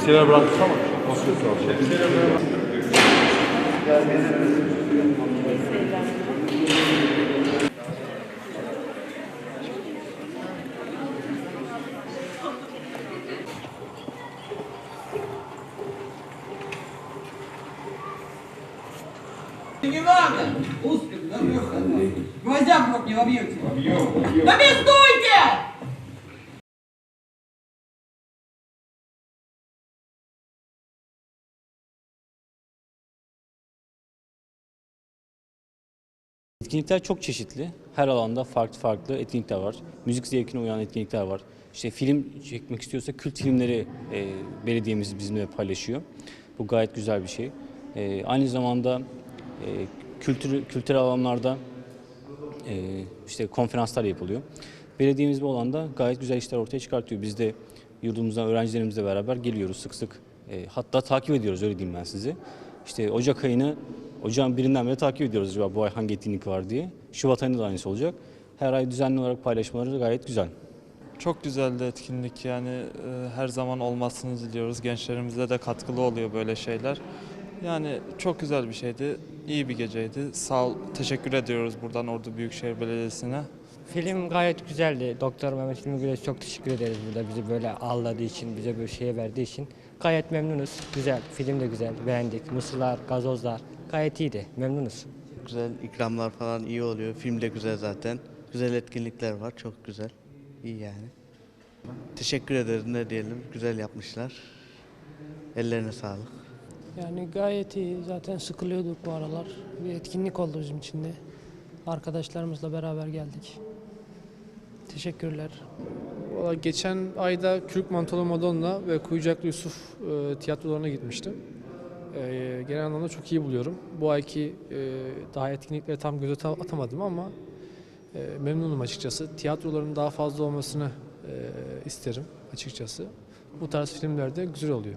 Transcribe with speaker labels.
Speaker 1: Şemsiyeler bıraktı ama nasıl yoksa Şemsiyeler bıraktı.
Speaker 2: Не надо! Успех, да, ну, Гвоздя в рот не вобьете. Вобьем, вобьем. Да не стойте!
Speaker 3: Etkinlikler çok çeşitli. Her alanda farklı farklı etkinlikler var. Müzik zevkine uyan etkinlikler var. İşte film çekmek istiyorsa kült filmleri e, belediyemiz bizimle paylaşıyor. Bu gayet güzel bir şey. E, aynı zamanda e, kültür, kültürel alanlarda e, işte konferanslar yapılıyor. Belediyemiz bu alanda gayet güzel işler ortaya çıkartıyor. Biz de yurdumuzdan öğrencilerimizle beraber geliyoruz sık sık. E, hatta takip ediyoruz öyle diyeyim ben size. İşte Ocak ayını Ocağın birinden beri takip ediyoruz acaba bu ay hangi etkinlik var diye. Şubat ayında da aynısı olacak. Her ay düzenli olarak paylaşmaları gayet güzel.
Speaker 4: Çok güzeldi etkinlik yani e, her zaman olmasını diliyoruz. Gençlerimize de katkılı oluyor böyle şeyler. Yani çok güzel bir şeydi. iyi bir geceydi. Sağ ol, teşekkür ediyoruz buradan Ordu Büyükşehir Belediyesi'ne.
Speaker 5: Film gayet güzeldi. Doktor Mehmet Hilmi Güleç çok teşekkür ederiz burada bizi böyle ağırladığı için, bize böyle şeye verdiği için. Gayet memnunuz. Güzel, film de güzel, beğendik. Mısırlar, gazozlar gayet iyiydi. Memnunuz.
Speaker 6: Güzel ikramlar falan iyi oluyor. Film de güzel zaten. Güzel etkinlikler var. Çok güzel. İyi yani. Teşekkür ederiz ne diyelim. Güzel yapmışlar. Ellerine sağlık.
Speaker 7: Yani gayet iyi. Zaten sıkılıyorduk bu aralar. Bir etkinlik oldu bizim için de. Arkadaşlarımızla beraber geldik. Teşekkürler.
Speaker 8: Valla geçen ayda Kürk Mantolu Madonna ve Kuyucaklı Yusuf e, tiyatrolarına gitmiştim. E, genel anlamda çok iyi buluyorum. Bu ayki e, daha etkinlikleri tam göze ta- atamadım ama e, memnunum açıkçası. Tiyatroların daha fazla olmasını e, isterim açıkçası. Bu tarz filmlerde güzel oluyor.